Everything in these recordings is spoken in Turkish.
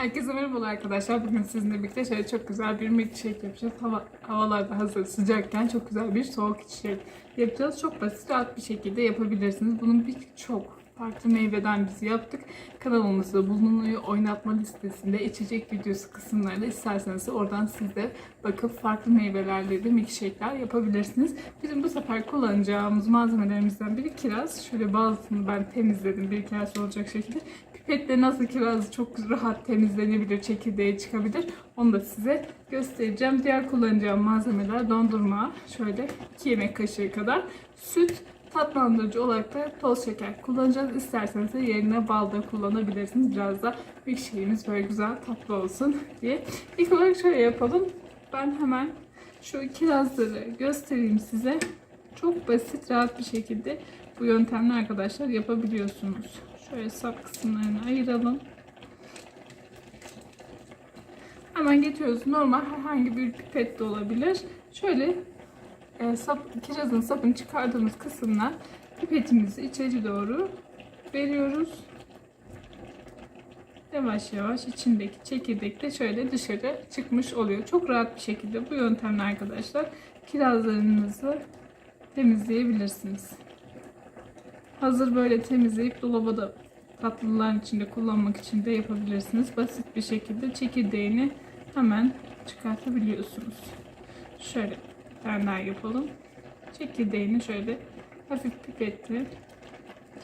Herkese merhabalar arkadaşlar. Bugün sizinle birlikte şöyle çok güzel bir milkshake yapacağız. Hava, havalar da hazır sıcakken çok güzel bir soğuk içecek yapacağız. Çok basit, rahat bir şekilde yapabilirsiniz. Bunun birçok farklı meyveden biz yaptık. Kanalımızda bulunuyor. Oynatma listesinde içecek videosu kısımlarında isterseniz oradan siz de bakıp farklı meyvelerle de milkshake'ler yapabilirsiniz. Bizim bu sefer kullanacağımız malzemelerimizden biri kiraz. Şöyle bazısını ben temizledim bir hikayesi olacak şekilde. Pipetle nasıl kiraz çok rahat temizlenebilir, çekirdeği çıkabilir. Onu da size göstereceğim. Diğer kullanacağım malzemeler dondurma. Şöyle 2 yemek kaşığı kadar. Süt, tatlandırıcı olarak da toz şeker kullanacağız. İsterseniz de yerine bal da kullanabilirsiniz. Biraz da şeyimiz böyle güzel tatlı olsun diye. İlk olarak şöyle yapalım. Ben hemen şu kirazları göstereyim size. Çok basit, rahat bir şekilde bu yöntemle arkadaşlar yapabiliyorsunuz. Şöyle sap kısımlarını ayıralım. Hemen getiriyoruz. Normal herhangi bir pipet de olabilir. Şöyle e, sap, kirazın sapını çıkardığımız kısımdan pipetimizi içeri doğru veriyoruz. Yavaş yavaş içindeki çekirdek de şöyle dışarı çıkmış oluyor. Çok rahat bir şekilde bu yöntemle arkadaşlar kirazlarınızı temizleyebilirsiniz. Hazır böyle temizleyip dolaba da tatlıların içinde kullanmak için de yapabilirsiniz. Basit bir şekilde çekirdeğini hemen çıkartabiliyorsunuz. Şöyle bir daha yapalım. Çekirdeğini şöyle hafif pipetle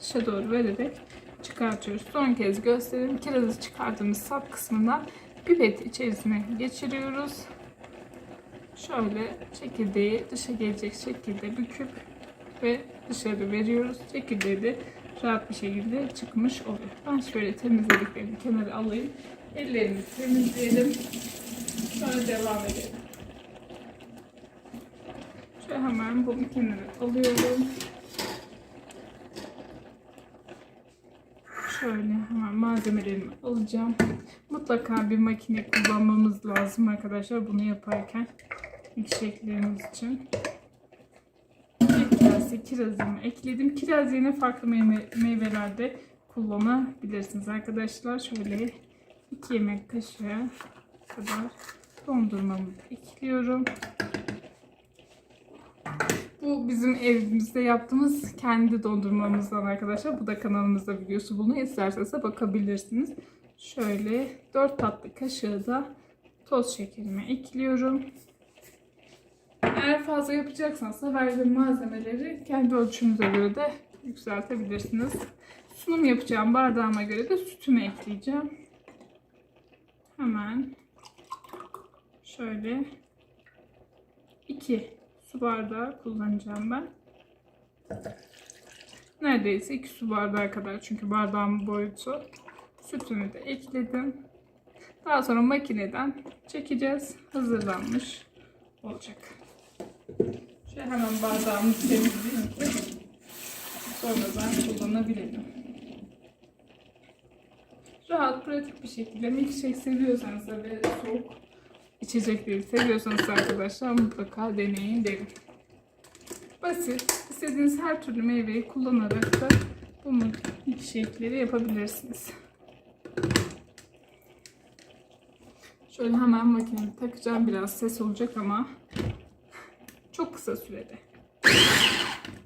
dışa doğru vererek çıkartıyoruz. Son kez göstereyim. Kirazı çıkardığımız sap kısmından pipet içerisine geçiriyoruz. Şöyle çekirdeği dışa gelecek şekilde büküp ve dışarı veriyoruz. Çekirdeği de rahat bir şekilde çıkmış oluyor. Ben şöyle temizlediklerimi kenara alayım. Ellerimi temizleyelim. Sonra devam edelim. Şöyle hemen bunu kenara alıyorum. Şöyle hemen malzemelerimi alacağım. Mutlaka bir makine kullanmamız lazım arkadaşlar bunu yaparken milkshake'lerimiz için. Kase kirazımı ekledim. Kiraz yerine farklı meyve, meyvelerde kullanabilirsiniz arkadaşlar. Şöyle 2 yemek kaşığı kadar dondurmamı ekliyorum. Bu bizim evimizde yaptığımız kendi dondurmamızdan arkadaşlar. Bu da kanalımızda videosu bulunuyor. İsterseniz de bakabilirsiniz. Şöyle 4 tatlı kaşığı da toz şekerimi ekliyorum. Eğer fazla yapacaksanız da verdiğim malzemeleri kendi ölçünüze göre de yükseltebilirsiniz. Sunum yapacağım bardağıma göre de sütümü ekleyeceğim. Hemen şöyle 2 su bardağı kullanacağım ben. Neredeyse 2 su bardağı kadar çünkü bardağımın boyutu. Sütümü de ekledim. Daha sonra makineden çekeceğiz. Hazırlanmış olacak. Hemen bardağımızı temizleyeyim ki sonradan kullanabilelim. Rahat, pratik bir şekilde milkshake seviyorsanız ve soğuk içecekleri seviyorsanız arkadaşlar mutlaka deneyin derim. Basit, istediğiniz her türlü meyveyi kullanarak da bu milkshake'leri yapabilirsiniz. Şöyle hemen makinemi takacağım. Biraz ses olacak ama kısa sürede.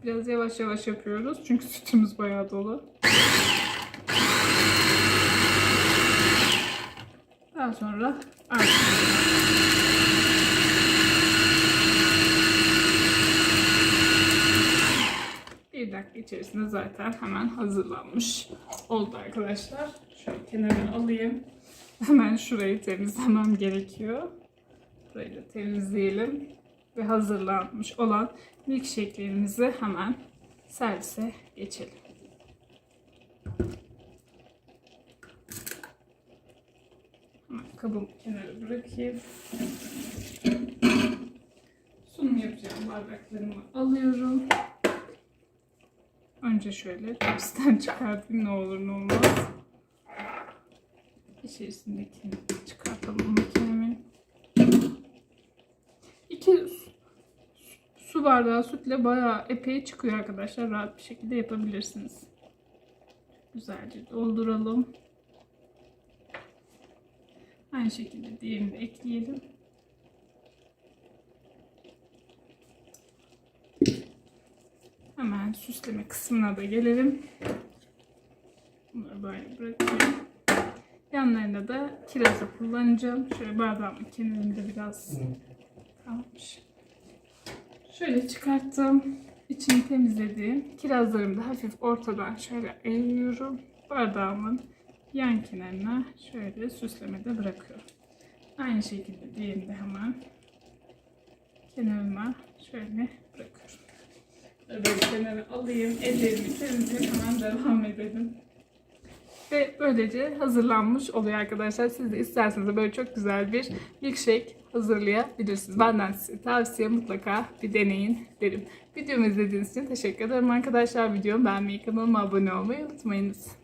Biraz yavaş yavaş yapıyoruz çünkü sütümüz bayağı dolu. Daha sonra artık bir dakika içerisinde zaten hemen hazırlanmış oldu arkadaşlar. Şöyle kenara alayım. Hemen şurayı temizlemem gerekiyor. Burayı da temizleyelim. Ve hazırlanmış olan milkshake'lerimizi hemen servise geçelim. Kabımı kenara bırakayım. Sunum yapacağım bardaklarımı alıyorum. Önce şöyle tepsiden çıkartayım ne olur ne olmaz. İçerisindekini çıkartalım makinemin. İki su- su bardağı sütle bayağı epey çıkıyor arkadaşlar. Rahat bir şekilde yapabilirsiniz. Güzelce dolduralım. Aynı şekilde diğerini ekleyelim. Hemen süsleme kısmına da gelelim. Bunları böyle bırakıyorum. Yanlarında da kirazı kullanacağım. Şöyle bardağımın kenarında biraz kalmış. Şöyle çıkarttım. İçini temizlediğim kirazlarımı da hafif ortadan şöyle eğiyorum. Bardağımın yan kenarına şöyle süslemede bırakıyorum. Aynı şekilde diğerini de hemen kenarıma şöyle bırakıyorum. Böyle kenara alayım. Ellerimi temizleyip hemen devam edelim. Ve böylece hazırlanmış oluyor arkadaşlar. Siz de isterseniz böyle çok güzel bir milkshake hazırlayabilirsiniz. Benden size tavsiye mutlaka bir deneyin derim. Videomu izlediğiniz için teşekkür ederim arkadaşlar. Videomu beğenmeyi, kanalıma abone olmayı unutmayınız.